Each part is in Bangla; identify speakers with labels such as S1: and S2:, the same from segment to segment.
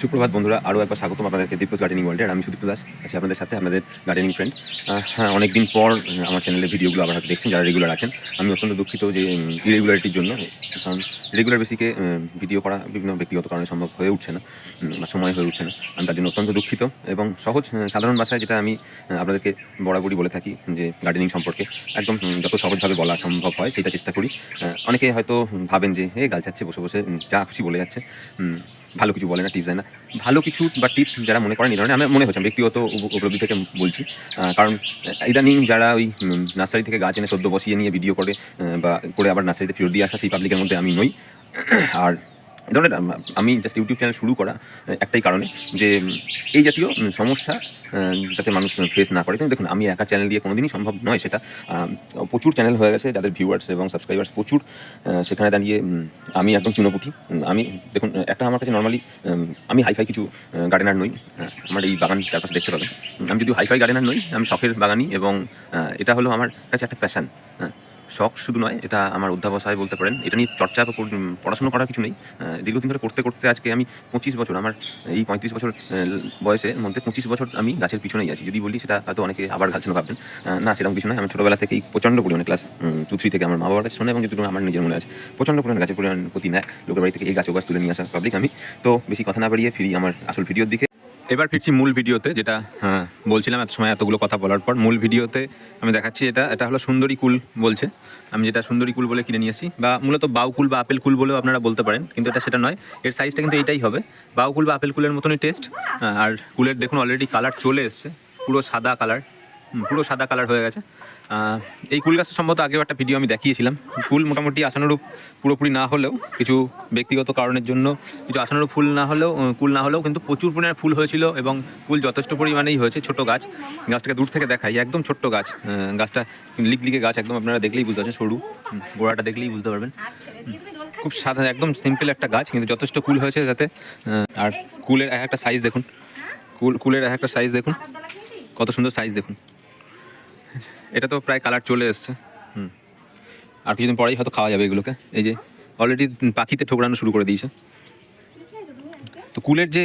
S1: সুপ্রভাত বন্ধুরা, আরও একবার স্বাগতম আপনাদেরকে দীপ্রস গার্ডেনিং ওয়ার্ল্ডে আমি সুদীপ দাস, আছি আপনাদের সাথে, আপনাদের গার্ডেনিং ফ্রেন্ড হ্যাঁ অনেকদিন পর আমার চ্যানেলের ভিডিওগুলো হয়তো দেখছেন, যারা রেগুলার আছেন। আমি অত্যন্ত দুঃখিত যে ইরেগুলারিটির জন্য, কারণ রেগুলার বেসিকে ভিডিও করা বিভিন্ন ব্যক্তিগত কারণে সম্ভব হয়ে উঠছে না বা সময় হয়ে উঠছে না। আমি তার জন্য অত্যন্ত দুঃখিত এবং সহজ সাধারণ ভাষায় যেটা আমি আপনাদেরকে বরাবরই বলে থাকি, যে গার্ডেনিং সম্পর্কে একদম যত সহজভাবে বলা সম্ভব হয়, সেটা চেষ্টা করি। অনেকে হয়তো ভাবেন যে, হে, গাল চাচ্ছে বসে বসে যা খুশি বলে যাচ্ছে। ভালো কিছু বলে না টিপস দেয় না। ভালো কিছু বা টিপস যারা মনে করেন এই ধরনের আমি মনে হচ্ছে ব্যক্তিগত উপ- উপলব্ধি থেকে বলছি। কারণ ইদানিং যারা ওই নার্সারি থেকে গাছ এনে সদ্য বসিয়ে নিয়ে ভিডিও করে বা করে আবার নার্সারিতে ফেরত দিয়ে আসা, সেই পাবলিকের মধ্যে আমি নই। আর ধরনের, আমি জাস্ট ইউটিউব চ্যানেল শুরু করা একটাই কারণে যে এই জাতীয় সমস্যা যাতে মানুষ ফেস না করে। কিন্তু দেখুন আমি একা চ্যানেল দিয়ে কোনোদিনই সম্ভব নয় সেটা প্রচুর চ্যানেল হয়ে গেছে যাদের ভিউয়ার্স এবং সাবস্ক্রাইবার্স প্রচুর সেখানে দাঁড়িয়ে আমি একদম চুনোপুটি। আমি দেখুন একটা আমার কাছে নর্মালি আমি হাইফাই কিছু গার্ডেনার নই হ্যাঁ, আমার এই বাগান চারপাশে দেখতে পাবেন। আমি যদি হাইফাই গার্ডেনার নই আমি শখের বাগানি এবং এটা হলো আমার কাছে একটা প্যাশান শখ শুধু নয়, এটা আমার অধ্যাবসায় বলতে পারেন, এটা নিয়ে চর্চা বা পড়াশোনা করার কিছু নেই। দীর্ঘদিন ধরে করতে করতে আজকে আমি পঁচিশ বছর, আমার এই পঁয়ত্রিশ বছর বয়সের মধ্যে পঁচিশ বছর আমি গাছের পিছনেই আছি। যদি বলি সেটা হয়তো অনেকে আবার গাছ ভাববেন। না, সেরকম কিছু নয়। আমি ছোটোবেলা থেকেই প্রচণ্ড পরিমাণে ক্লাস টু থ্রি থেকে আমার মা বাবার কাছে শোনে এবং যেটুকু আমার নিজের মনে আছে, প্রচণ্ড পরিমাণে গাছের পরিমাণ প্রতি নেয় লোকের বাড়ি থেকে এই গাছ, ও গাছ তুলে নিয়ে আসা পাবলিক আমি। তো বেশি কথা না বাড়িয়ে ফিরি আমার আসল ভিডিওর দিকে। এবার ফিরছি মূল ভিডিওতে যেটা হ্যাঁ, বলছিলাম এত সময় এতগুলো কথা বলার পর। মূল ভিডিওতে আমি দেখাচ্ছি এটা এটা হলো সুন্দরী কুল বলছে। আমি যেটা সুন্দরী কুল বলে কিনে নিয়ে আসি বা মূলত বাউকুল বা আপেল কুল বলেও আপনারা বলতে পারেন কিন্তু এটা সেটা নয়। এর সাইজটা কিন্তু এইটাই হবে। বাউকুল বা আপেল কুলের মতনই টেস্ট আর কুলের দেখুন অলরেডি কালার চলে এসছে পুরো সাদা কালার পুরো সাদা কালার হয়ে গেছে। এই কুল গাছের সম্ভবত আগেও একটা ভিডিও আমি দেখিয়েছিলাম। কুল মোটামুটি আশানুরূপ পুরোপুরি না হলেও, কিছু ব্যক্তিগত কারণের জন্য কিছু আশানুরূপ ফুল না হলেও কুল না হলেও কিন্তু প্রচুর পরিমাণে ফুল হয়েছিল এবং কুল যথেষ্ট পরিমাণেই হয়েছে, ছোট গাছ। গাছটাকে দূর থেকে দেখাই, একদম ছোট্ট গাছ। গাছটা লিকলিকে গাছ, একদম আপনারা দেখলেই বুঝতে পারছেন, সরু। গোড়াটা দেখলেই বুঝতে পারবেন। খুব সাধারণ, একদম সিম্পল একটা গাছ, কিন্তু যথেষ্ট কুল হয়েছে যাতে আর কুলের এক একটা সাইজ দেখুন। কুল, কুলের এক একটা সাইজ দেখুন। কত সুন্দর সাইজ দেখুন। এটা তো প্রায় কালার চলে এসছে। হুম। আর কিছুদিন পরেই হয়তো খাওয়া যাবে এগুলোকে। এই যে অলরেডি পাখিতে ঠোকরানো শুরু করে দিয়েছে। তো কুলের যে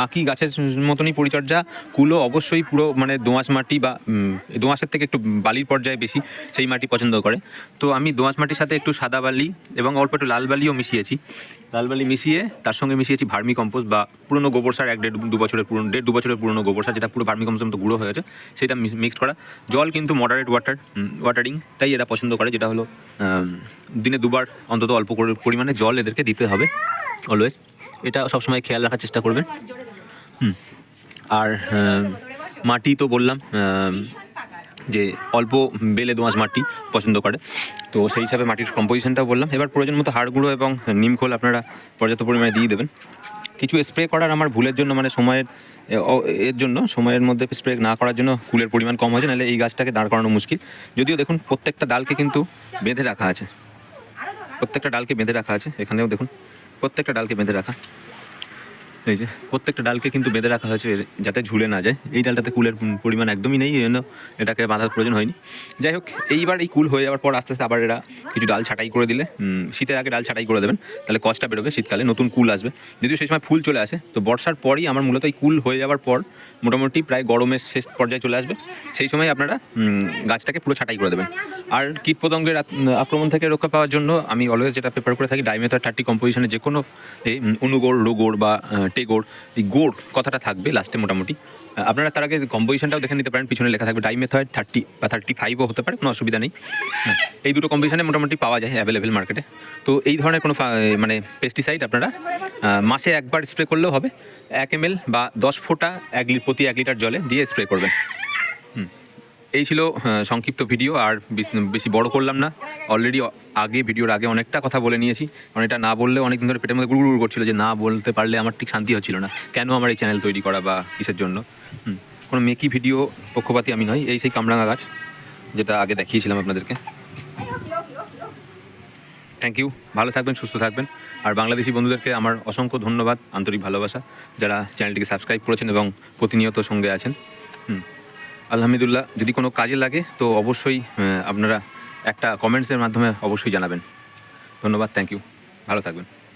S1: বাকি গাছের মতনই পরিচর্যা, কুলও অবশ্যই পুরো মানে দোঁয়াশ মাটি বা দোঁয়াশের থেকে একটু বালির পর্যায়ে বেশি, সেই মাটি পছন্দ করে। তো আমি দোঁয়াশ মাটির সাথে একটু সাদা বালি এবং অল্প একটু লাল বালিও মিশিয়েছি। লাল বালি মিশিয়ে তার সঙ্গে মিশিয়েছি ভার্মি কম্পোস্ট বা পুরনো গোবর সার, এক দেড় দু বছরের পুরনো, দেড় দু বছরের পুরনো গোবর সার, যেটা পুরো ভার্মি কম্পোস্ট গুঁড়ো হয়ে গেছে, সেটা মিক্সড করা। জল কিন্তু মডারেট ওয়াটার ওয়াটারিং তাই এরা পছন্দ করে, যেটা হলো দিনে দুবার অন্তত অল্প পরিমাণে জল এদেরকে দিতে হবে অলওয়েজ এটা সবসময় খেয়াল রাখার চেষ্টা করবেন। হুম। আর মাটি তো বললাম যে অল্প বেলে দোঁয়াশ মাটি পছন্দ করে। তো সেই হিসাবে মাটির কম্পোজিশনটাও বললাম। এবার প্রয়োজন মতো হাড় গুঁড়ো এবং নিমখোল আপনারা পর্যাপ্ত পরিমাণে দিয়ে দেবেন। কিছু স্প্রে করার আমার ভুলের জন্য মানে সময়ের এর জন্য, সময়ের মধ্যে স্প্রে না করার জন্য কুলের পরিমাণ কম হয়েছে, নাহলে এই গাছটাকে দাঁড় করানো মুশকিল। যদিও দেখুন, প্রত্যেকটা ডালকে কিন্তু বেঁধে রাখা আছে। প্রত্যেকটা ডালকে বেঁধে রাখা আছে। এখানেও দেখুন প্রত্যেকটা ডালকে বেঁধে রাখা। এই যে প্রত্যেকটা ডালকে কিন্তু বেঁধে রাখা হয়েছে যাতে ঝুলে না যায়। এই ডালটাতে কুলের পরিমাণ একদমই নেই, এই জন্য এটাকে বাঁধার প্রয়োজন হয়নি। যাই হোক, এইবার এই কুল হয়ে যাওয়ার পর আস্তে আস্তে আবার এরা কিছু ডাল ছাটাই করে দিলে। শীতের আগে ডাল ছাটাই করে দেবেন, তাহলে কষ্টটা বেরোবে শীতকালে, নতুন কুল আসবে। যদিও সেই সময় ফুল চলে আসে, তো বর্ষার পরই আমার মূলত এই কুল হয়ে যাওয়ার পর মোটামুটি প্রায় গরমের শেষ পর্যায়ে চলে আসবে। সেই সময় আপনারা গাছটাকে পুরো ছাটাই করে দেবেন। আর কীটপতঙ্গের আক্রমণ থেকে রক্ষা পাওয়ার জন্য আমি অলওয়েজ যেটা প্রেফার করে থাকি ডাইমেথার থার্টি কম্পোজিশনে যে কোনো অনুগোড় রোগোড় বা আহ, গোড় এই গোড় কথাটা থাকবে লাস্টে মোটামুটি। আপনারা তার আগে কম্পোজিশনটাও দেখে নিতে পারেন পিছনে লেখা থাকবে ডাইমেথয়েড থার্টি বা থার্টি ফাইভও হতে পারে কোনো অসুবিধা নেই। হ্যাঁ, এই দুটো কম্পোজিশনে মোটামুটি পাওয়া যায় অ্যাভেলেবেল মার্কেটে তো এই ধরনের কোনো মানে পেস্টিসাইড আপনারা মাসে একবার স্প্রে করলেও হবে। এক এম বা দশ ফোঁটা এক প্রতি এক লিটার জলে দিয়ে স্প্রে করবেন। এই ছিল সংক্ষিপ্ত ভিডিও, আর বেশি বড় করলাম না। অলরেডি আগে, ভিডিওর আগে অনেকটা কথা বলে নিয়েছি। কারণ এটা না বললে অনেক দিন ধরে পেটের মধ্যে গুড়গুড় করছিল যে না বলতে পারলে আমার ঠিক শান্তি হচ্ছিল না। কেন আমার এই চ্যানেল তৈরি করা বা কিসের জন্য? কোনো মেকি ভিডিও পক্ষপাতী আমি নই। এই সেই কামরাঙা গাছ, যেটা আগে দেখিয়েছিলাম আপনাদেরকে। থ্যাংক ইউ ভালো থাকবেন, সুস্থ থাকবেন। আর বাংলাদেশি বন্ধুদেরকে আমার অসংখ্য ধন্যবাদ, আন্তরিক ভালোবাসা, যারা চ্যানেলটিকে সাবস্ক্রাইব করেছেন এবং প্রতিনিয়ত সঙ্গে আছেন। হুম। আলহামদুলিল্লাহ, যদি কোনো কাজে লাগে, তো অবশ্যই আপনারা একটা কমেন্টসের মাধ্যমে অবশ্যই জানাবেন। ধন্যবাদ থ্যাংক ইউ ভালো থাকবেন।